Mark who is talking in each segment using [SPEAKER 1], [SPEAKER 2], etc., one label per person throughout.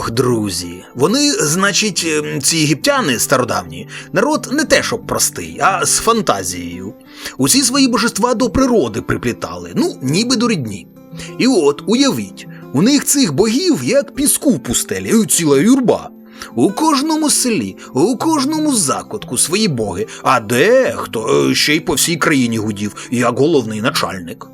[SPEAKER 1] Ох, друзі, вони, значить, ем, ці єгиптяни стародавні, народ не те, щоб простий, а з фантазією. Усі свої божества до природи приплітали, ну, ніби до рідні. І от, уявіть, у них цих богів як піску в пустелі, ціла юрба. У кожному селі, у кожному закутку свої боги, а дехто е, ще й по всій країні гудів, як головний начальник.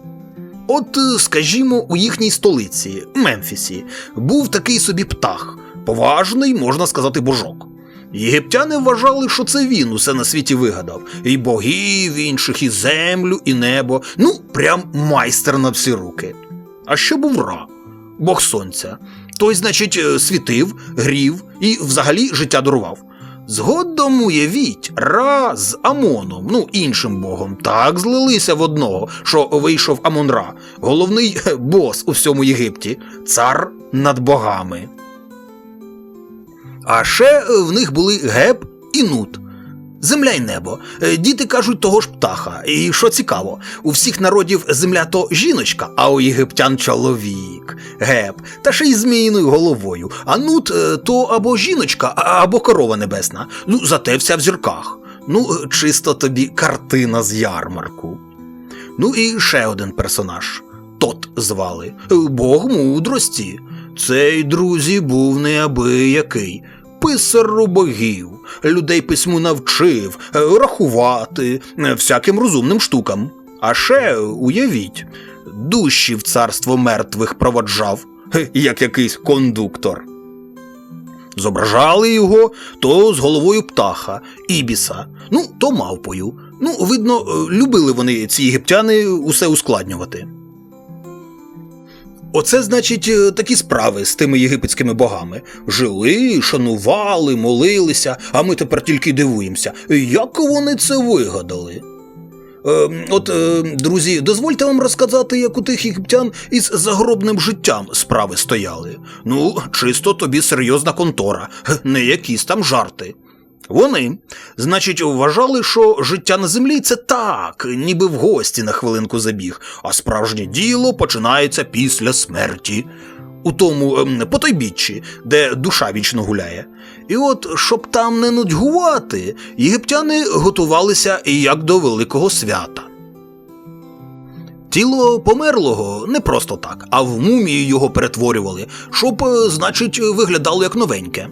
[SPEAKER 1] От, е, скажімо, у їхній столиці, Мемфісі, був такий собі птах, поважний, можна сказати, божок. Єгиптяни вважали, що це він усе на світі вигадав, і богів інших, і землю, і небо. Ну, прям майстер на всі руки. А ще був Ра, бог сонця. Той, значить, е, світив, грів і взагалі життя дарував. Згодом уявіть, Ра з Амоном, ну іншим богом, так злилися в одного, що вийшов Амон-Ра, головний е, бос у всьому Єгипті, цар над богами. А ще е, в них були Геб і Нут. Земля й небо. Е, Діти кажуть того ж птаха. І що цікаво, у всіх народів земля то жіночка, а у єгиптян чоловік. Геб, та ще й зміїною головою. А нут е, то або жіночка, або корова небесна. Ну, зате вся в зірках. Ну, е, чисто тобі картина з ярмарку. Ну і ще один персонаж. Тот звали Бог мудрості. Цей друзі був неабиякий. Писару богів, людей письму навчив, е, рахувати, е, всяким розумним штукам. А ще, уявіть, душі в царство мертвих проводжав, як якийсь кондуктор. Зображали його то з головою птаха, ібіса, ну то мавпою. Ну, видно, е, любили вони, ці єгиптяни, усе ускладнювати. Оце, значить, е, такі справи з тими єгипетськими богами. Жили, шанували, молилися, а ми тепер тільки дивуємося, як вони це вигадали. Е, от, е, друзі, дозвольте вам розказати, як у тих єгиптян із загробним життям справи стояли. Ну, чисто тобі серйозна контора, не якісь там жарти. Вони, значить, вважали, що життя на землі це так, ніби в гості на хвилинку забіг, а справжнє діло починається після смерті. У тому ем, потойбіччі, де душа вічно гуляє. І от, щоб там не нудьгувати, єгиптяни готувалися як до великого свята. Тіло померлого не просто так, а в мумію його перетворювали, щоб, е, значить, виглядало як новеньке.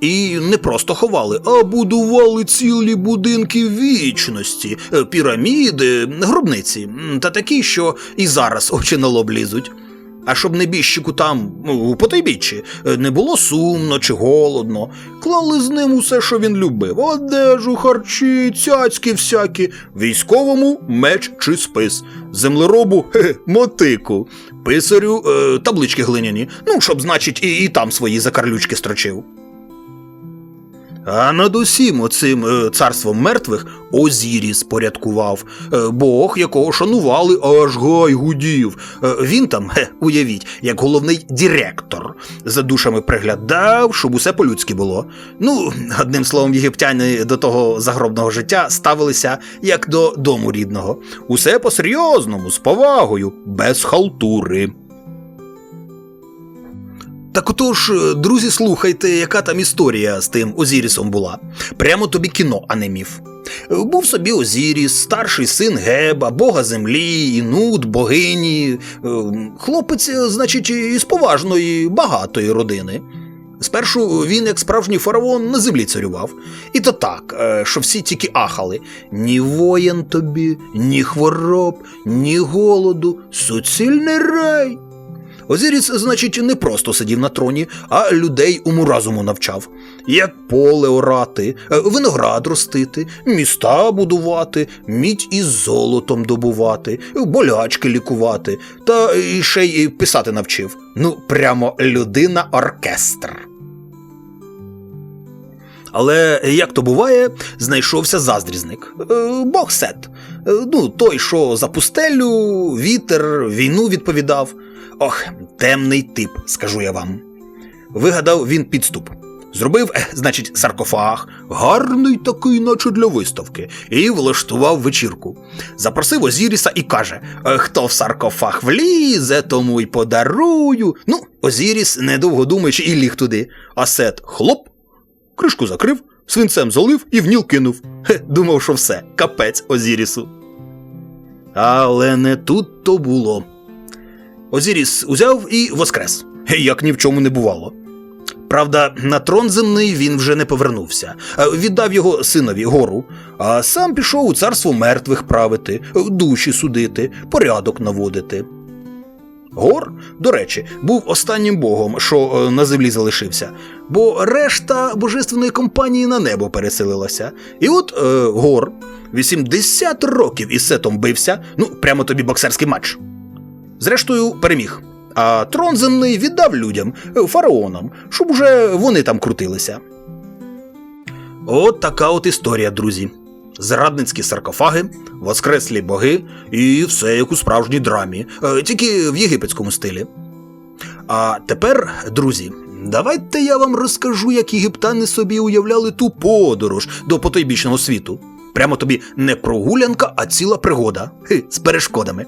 [SPEAKER 1] І не просто ховали, а будували цілі будинки вічності, е, піраміди, гробниці, та такі, що і зараз очі на лоб лізуть. А щоб небіжчику там, ну, у потайбіччі, е, не було сумно чи голодно, клали з ним усе, що він любив: одежу, харчі, цяцьки всякі, військовому меч чи спис, землеробу хе, мотику, писарю е, таблички глиняні, ну, щоб, значить, і, і там свої закарлючки строчив. А над усім оцим е, царством мертвих Озіріс порядкував, е, бог, якого шанували, аж гай гудів. Е, він там, хе, уявіть, як головний директор, за душами приглядав, щоб усе по-людськи було. Ну, одним словом, єгиптяни до того загробного життя ставилися як до дому рідного. Усе по-серйозному, з повагою, без халтури. Так отож, друзі, слухайте, яка там історія з тим Озірісом була. Прямо тобі кіно, а не міф. Був собі Озіріс, старший син Геба, бога землі, Інут, богині. Е, Хлопець, значить, із поважної, багатої родини. Спершу він, як справжній фараон, на землі царював. І то так, е, що всі тільки ахали: ні воєн тобі, ні хвороб, ні голоду, суцільний рай. Озіріс, значить, не просто сидів на троні, а людей уму разуму навчав. Як поле орати, е, виноград ростити, міста будувати, мідь із золотом добувати, болячки лікувати, та ще й писати навчив. Ну, прямо людина-оркестр. Але як то буває, знайшовся заздрізник. Е, Бог Сет. Е, Ну, той, що за пустелю, вітер, війну відповідав. Ох, темний тип, скажу я вам. Вигадав він підступ. Зробив, е, значить, саркофаг, гарний такий, наче для виставки, і влаштував вечірку. Запросив Озіріса і каже: «Е, хто в саркофаг влізе, тому й подарую. Ну, Озіріс, недовго думаючи, і ліг туди. А Сет хлоп, кришку закрив, свинцем залив і в ніл кинув. Хе, думав, що все, капець Озірісу. Але не тут то було. Озіріс узяв і воскрес, як ні в чому не бувало. Правда, на трон земний він вже не повернувся, Е, віддав його синові гору, а сам пішов у царство мертвих правити, душі судити, порядок наводити. Гор, до речі, був останнім богом, що е, на землі залишився, бо решта божественної компанії на небо переселилася. І от е, Гор 80 років із сетом бився, ну прямо тобі боксерський матч. Зрештою, переміг. А трон земний віддав людям, е, фараонам, щоб уже вони там крутилися. От така от історія, друзі. Зрадницькі саркофаги, воскреслі боги і все як у справжній драмі, е, тільки в єгипетському стилі. А тепер, друзі, давайте я вам розкажу, як єгиптяни собі уявляли ту подорож до потойбічного світу. Прямо тобі не прогулянка, а ціла пригода Хи, з перешкодами.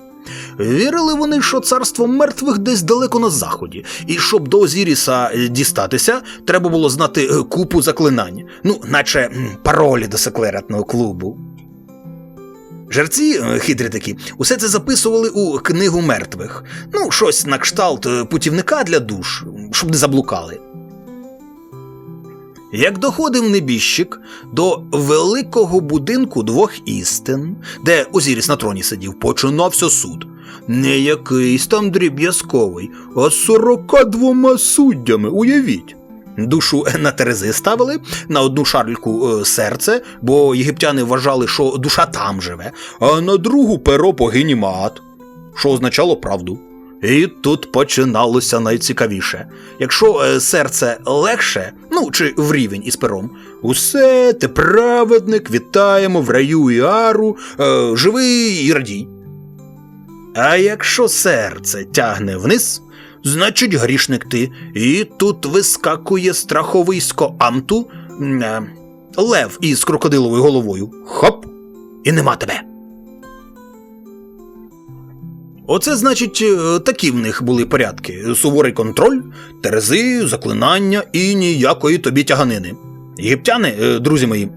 [SPEAKER 1] Вірили вони, що царство мертвих десь далеко на заході, і щоб до Озіріса е, дістатися, треба було знати е, купу заклинань, ну, наче паролі до секретного клубу. Жерці, е, хитрі такі, усе це записували у книгу мертвих. Ну, щось на кшталт путівника для душ, щоб не заблукали. Як доходив небіжчик до великого будинку двох істин, де Озіріс на троні сидів, починався суд. Не якийсь там дріб'язковий, а з 42 суддями, уявіть. Душу на терези ставили на одну шарльку е, серце, бо єгиптяни вважали, що душа там живе, а на другу перо богині Маат, що означало правду. І тут починалося найцікавіше. Якщо е, серце легше, ну чи в рівень із пером, усе ти праведник, вітаємо в раю і ару, е, живий і радій. А якщо серце тягне вниз, значить грішник ти, і тут вискакує страховисько Амту, м, е, лев із крокодиловою головою. Хоп! І нема тебе. Оце, значить, е, такі в них були порядки: суворий контроль, терези, заклинання і ніякої тобі тяганини. Єгиптяни, е, друзі мої,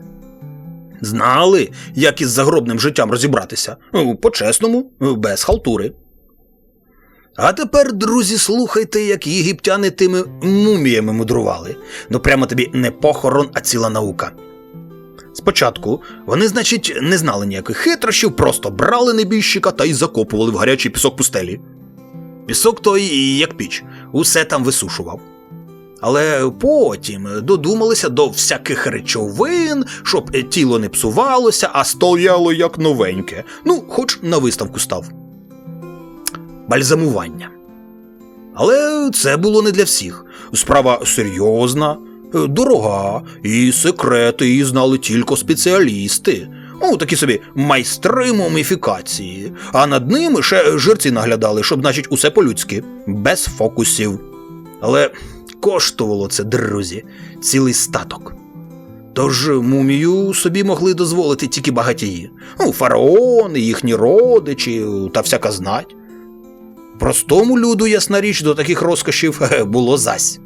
[SPEAKER 1] знали, як із загробним життям розібратися. Ну, По-чесному, е, без халтури. А тепер, друзі, слухайте, як єгиптяни тими муміями мудрували. Ну прямо тобі не похорон, а ціла наука. Спочатку вони, значить, не знали ніяких хитрощів, просто брали небіжчика та й закопували в гарячий пісок пустелі. Пісок той, як піч, усе там висушував. Але потім додумалися до всяких речовин, щоб тіло не псувалося, а стояло як новеньке. Ну, хоч на виставку став. Бальзамування. Але це було не для всіх. Справа серйозна, дорога, і секрети її знали тільки спеціалісти. Ну, такі собі майстри муміфікації, а над ними ще жерці наглядали, щоб, значить, усе по-людськи, без фокусів. Але коштувало це, друзі, цілий статок. Тож мумію собі могли дозволити тільки багатії. Ну, фараони, їхні родичі та всяка знать. Простому люду, ясна річ, до таких розкошів е, було зась.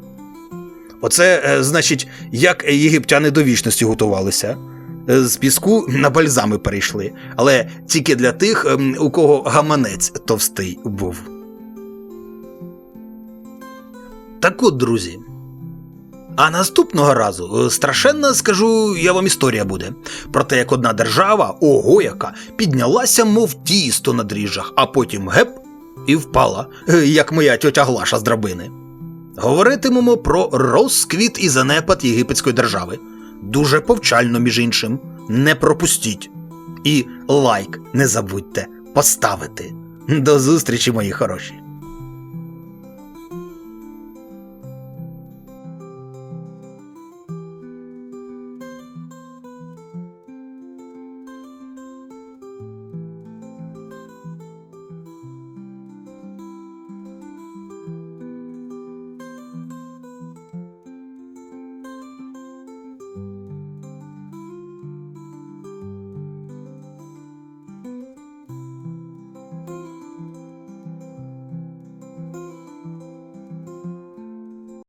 [SPEAKER 1] Оце, е, значить, як єгиптяни до вічності готувалися. Е, З піску на бальзами перейшли, але тільки для тих, ем, у кого гаманець товстий був. Так от, друзі. А наступного разу е, страшенна, скажу я вам історія буде про те, як одна держава, ого яка, піднялася, мов тісто на дріжджах, а потім геп і впала, е, як моя тьотя Глаша з драбини. Говоритимемо про розквіт і занепад єгипетської держави. Дуже повчально, між іншим. Не пропустіть. І лайк не забудьте поставити. До зустрічі, мої хороші!